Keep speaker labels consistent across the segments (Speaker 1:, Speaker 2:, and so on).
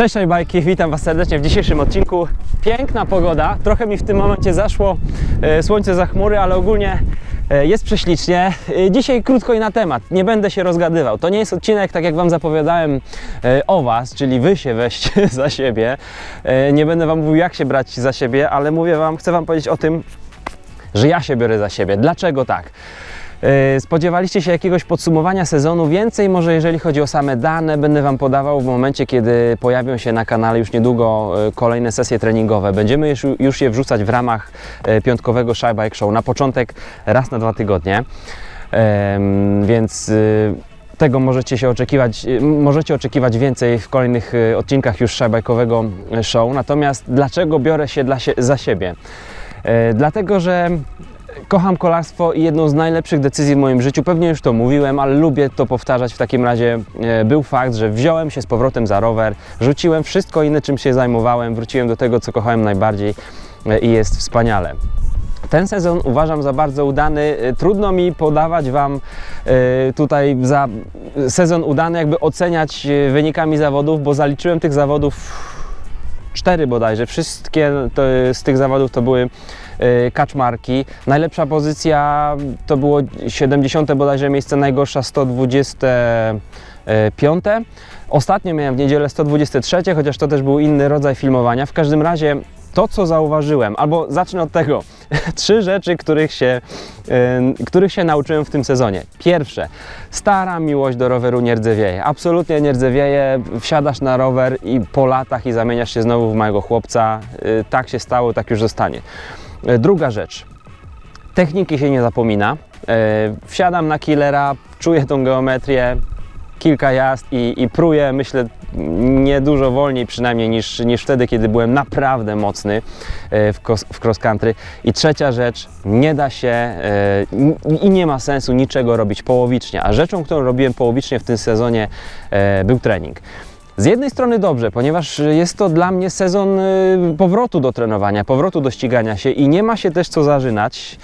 Speaker 1: Cześć bajki, witam Was serdecznie w dzisiejszym odcinku. Piękna pogoda, trochę mi w tym momencie zaszło e, słońce za chmury, ale ogólnie e, jest prześlicznie. E, Dzisiaj krótko i na temat, nie będę się rozgadywał. To nie jest odcinek, tak jak Wam zapowiadałem, o Was, czyli Wy się weźcie za siebie. Nie będę Wam mówił, jak się brać za siebie, ale mówię Wam, chcę Wam powiedzieć o tym, że ja się biorę za siebie. Dlaczego tak? Yy, Spodziewaliście się jakiegoś podsumowania sezonu? Więcej może jeżeli chodzi o same dane, będę Wam podawał w momencie, kiedy pojawią się na kanale już niedługo yy, kolejne sesje treningowe. Będziemy już, je wrzucać w ramach yy, piątkowego Shy Bike Show. Na początek raz na dwa tygodnie. Więc tego możecie się oczekiwać, możecie oczekiwać więcej w kolejnych odcinkach już szajbajkowego show. Natomiast dlaczego biorę się dla za siebie? E, Dlatego, że kocham kolarstwo i jedną z najlepszych decyzji w moim życiu, pewnie już to mówiłem, ale lubię to powtarzać w takim razie, e, był fakt, że wziąłem się z powrotem za rower, rzuciłem wszystko inne, czym się zajmowałem, wróciłem do tego, co kochałem najbardziej e, i jest wspaniale. Ten sezon uważam za bardzo udany. E, Trudno mi podawać Wam tutaj za sezon udany, jakby oceniać wynikami zawodów, bo zaliczyłem tych zawodów cztery bodajże. Wszystkie to, z tych zawodów to były e, kaczmarki. Najlepsza pozycja to było 70 bodajże miejsce, najgorsza 125. Ostatnio miałem w niedzielę 123, chociaż to też był inny rodzaj filmowania. W każdym razie to, co zauważyłem, albo zacznę od tego, trzy rzeczy, których się, y, których się nauczyłem w tym sezonie. Pierwsze, stara miłość do roweru nie rdzewieje. Absolutnie nie rdzewieje. Wsiadasz na rower i po latach i zamieniasz się znowu w małego chłopca. Y, tak się stało, tak już zostanie. Y, druga rzecz, techniki się nie zapomina. Y, wsiadam na killera, czuję tą geometrię, kilka jazd i, i pruję, myślę, nie dużo wolniej przynajmniej niż, niż wtedy, kiedy byłem naprawdę mocny e, w, w cross country. I trzecia rzecz, nie da się e, i- nie ma sensu niczego robić połowicznie, a rzeczą, którą robiłem połowicznie w tym sezonie e, był trening. Z jednej strony dobrze, ponieważ jest to dla mnie sezon powrotu do trenowania, powrotu do ścigania się i nie ma się też co zażynać.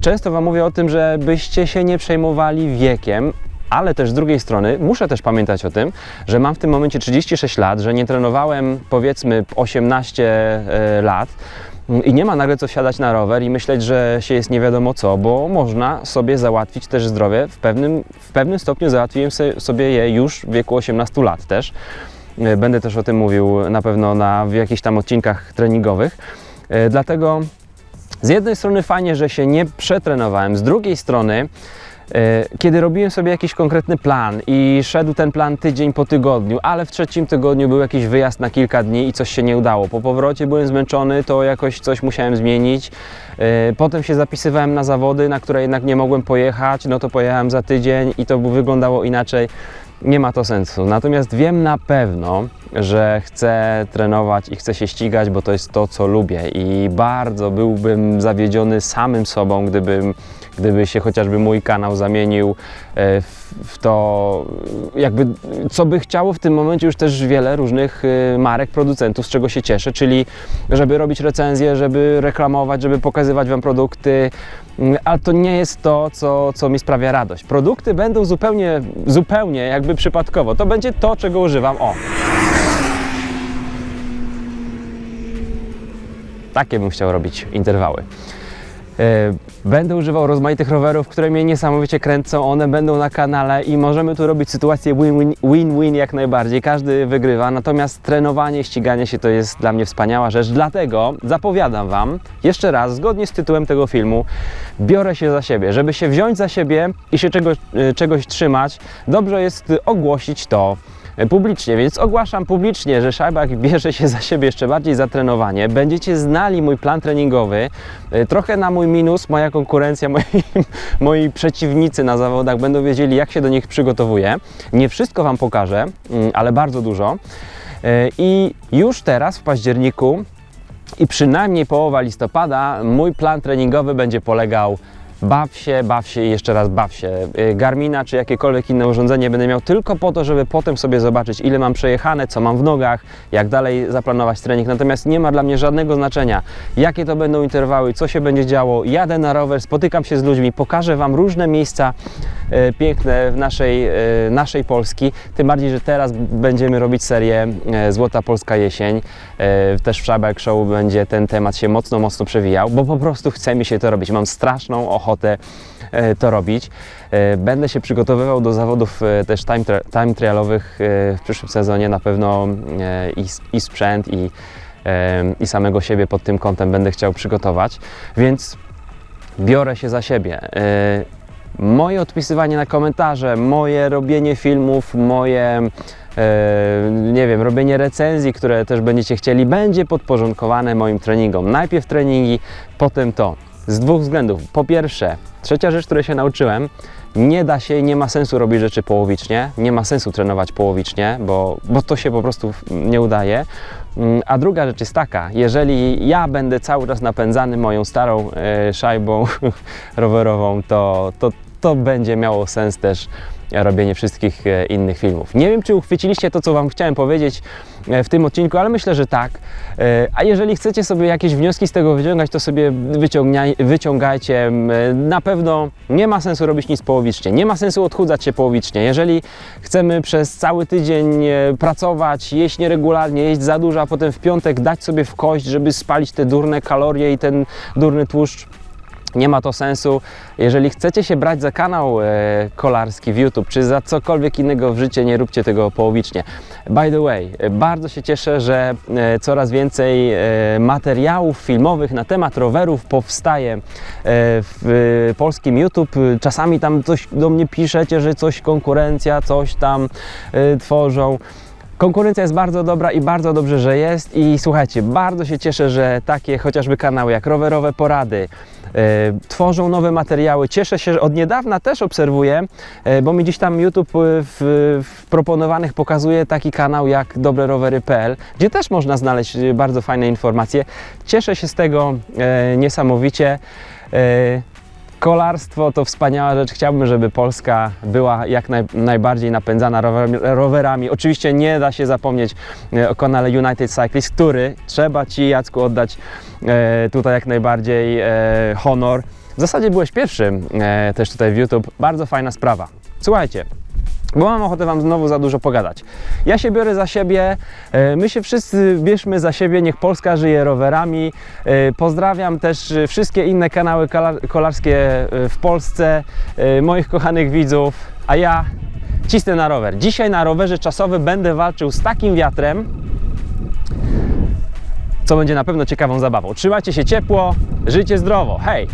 Speaker 1: Często Wam mówię o tym, żebyście się nie przejmowali wiekiem, ale też z drugiej strony muszę też pamiętać o tym, że mam w tym momencie 36 lat, że nie trenowałem powiedzmy 18 e, lat i nie ma nagle co wsiadać na rower i myśleć, że się jest nie wiadomo co, bo można sobie załatwić też zdrowie. W pewnym, w pewnym stopniu załatwiłem sobie je już w wieku 18 lat też. E, Będę też o tym mówił na pewno na, w jakichś tam odcinkach treningowych. E, Dlatego z jednej strony fajnie, że się nie przetrenowałem, z drugiej strony Kiedy robiłem sobie jakiś konkretny plan i szedł ten plan tydzień po tygodniu, ale w trzecim tygodniu był jakiś wyjazd na kilka dni i coś się nie udało. Po powrocie byłem zmęczony, to jakoś coś musiałem zmienić. E, Potem się zapisywałem na zawody, na które jednak nie mogłem pojechać, no to pojechałem za tydzień i to wyglądało inaczej. Nie ma to sensu. Natomiast wiem na pewno, że chcę trenować i chcę się ścigać, bo to jest to, co lubię i bardzo byłbym zawiedziony samym sobą, gdybym gdyby się chociażby mój kanał zamienił e, w, to, jakby co by chciało w tym momencie już też wiele różnych e, marek, producentów, z czego się cieszę, czyli żeby robić recenzje, żeby reklamować, żeby pokazywać Wam produkty, ale to nie jest to, co, co mi sprawia radość. Produkty będą zupełnie, zupełnie jakby przypadkowo. To będzie to, czego używam. O! Takie bym chciał robić interwały. E, Będę używał rozmaitych rowerów, które mnie niesamowicie kręcą. One będą na kanale i możemy tu robić sytuację win-win jak najbardziej. Każdy wygrywa. Natomiast trenowanie, ściganie się to jest dla mnie wspaniała rzecz. Dlatego zapowiadam Wam jeszcze raz, zgodnie z tytułem tego filmu, biorę się za siebie. Żeby się wziąć za siebie i się czegoś, e, czegoś trzymać, dobrze jest ogłosić to publicznie, więc ogłaszam publicznie, że Szajbak bierze się za siebie jeszcze bardziej za trenowanie. Będziecie znali mój plan treningowy, E, trochę na mój minus, moja konkurencja, moi, moi przeciwnicy na zawodach będą wiedzieli, jak się do nich przygotowuję. Nie wszystko Wam pokażę, mm, ale bardzo dużo. E, I już teraz w październiku i przynajmniej połowa listopada mój plan treningowy będzie polegał Baw się, baw się i jeszcze raz baw się. Y, Garmina czy jakiekolwiek inne urządzenie będę miał tylko po to, żeby potem sobie zobaczyć, ile mam przejechane, co mam w nogach, jak dalej zaplanować trening. Natomiast nie ma dla mnie żadnego znaczenia, jakie to będą interwały, co się będzie działo. Jadę na rower, spotykam się z ludźmi, pokażę Wam różne miejsca e, piękne w naszej, e, naszej Polski. Tym bardziej, że teraz będziemy robić serię Złota Polska Jesień. E, też w Szabek Show będzie ten temat się mocno, mocno przewijał, bo po prostu chce mi się to robić. Mam straszną ochotę e, to robić. E, Będę się przygotowywał do zawodów e, też time, tra- time trialowych w przyszłym sezonie. Na pewno i, i sprzęt, i, i samego siebie pod tym kątem będę chciał przygotować, więc biorę się za siebie. Moje odpisywanie na komentarze, moje robienie filmów, moje nie wiem, robienie recenzji, które też będziecie chcieli, będzie podporządkowane moim treningom. Najpierw treningi, potem to. Z dwóch względów. Po pierwsze, trzecia rzecz, której się nauczyłem, nie da się, nie ma sensu robić rzeczy połowicznie, nie ma sensu trenować połowicznie, bo, bo to się po prostu nie udaje. Mm, A druga rzecz jest taka, jeżeli ja będę cały czas napędzany moją starą e, szajbą rowerową, to, to, to będzie miało sens też robienie wszystkich e, innych filmów. Nie wiem, czy uchwyciliście to, co Wam chciałem powiedzieć e, w tym odcinku, ale myślę, że tak. E, A jeżeli chcecie sobie jakieś wnioski z tego wyciągać, to sobie wyciągajcie. Na pewno nie ma sensu robić nic połowicznie, nie ma sensu odchudzać się połowicznie. Jeżeli chcemy przez cały tydzień pracować, jeść nieregularnie, jeść za dużo, a potem w piątek dać sobie w kość, żeby spalić te durne kalorie i ten durny tłuszcz, nie ma to sensu. Jeżeli chcecie się brać za kanał e, kolarski w YouTube, czy za cokolwiek innego w życiu, nie róbcie tego połowicznie. By the way, e, bardzo się cieszę, że e, coraz więcej materiałów filmowych na temat rowerów powstaje w polskim YouTube. Czasami tam coś do mnie piszecie, że coś konkurencja, coś tam tworzą. Konkurencja jest bardzo dobra i bardzo dobrze, że jest. I słuchajcie, bardzo się cieszę, że takie chociażby kanały jak Rowerowe Porady e, tworzą nowe materiały. Cieszę się, że od niedawna też obserwuję, e, bo mi gdzieś tam YouTube e, w, w proponowanych pokazuje taki kanał jak dobrerowery.pl, gdzie też można znaleźć bardzo fajne informacje. Cieszę się z tego e, niesamowicie. E, Kolarstwo to wspaniała rzecz. Chciałbym, żeby Polska była jak naj, najbardziej napędzana rower, rowerami. Oczywiście nie da się zapomnieć e, o kanale United Cyclist, który trzeba Ci, Jacku, oddać e, tutaj jak najbardziej e, honor. W zasadzie byłeś pierwszym e, też tutaj w YouTube. Bardzo fajna sprawa. Słuchajcie, bo mam ochotę Wam znowu za dużo pogadać. Ja się biorę za siebie, e, my się wszyscy bierzmy za siebie, niech Polska żyje rowerami. E, Pozdrawiam też e, wszystkie inne kanały kolar- kolarskie w Polsce, moich kochanych widzów, a ja cisnę na rower. Dzisiaj na rowerze czasowym będę walczył z takim wiatrem, co będzie na pewno ciekawą zabawą. Trzymajcie się ciepło, żyjcie zdrowo, hej!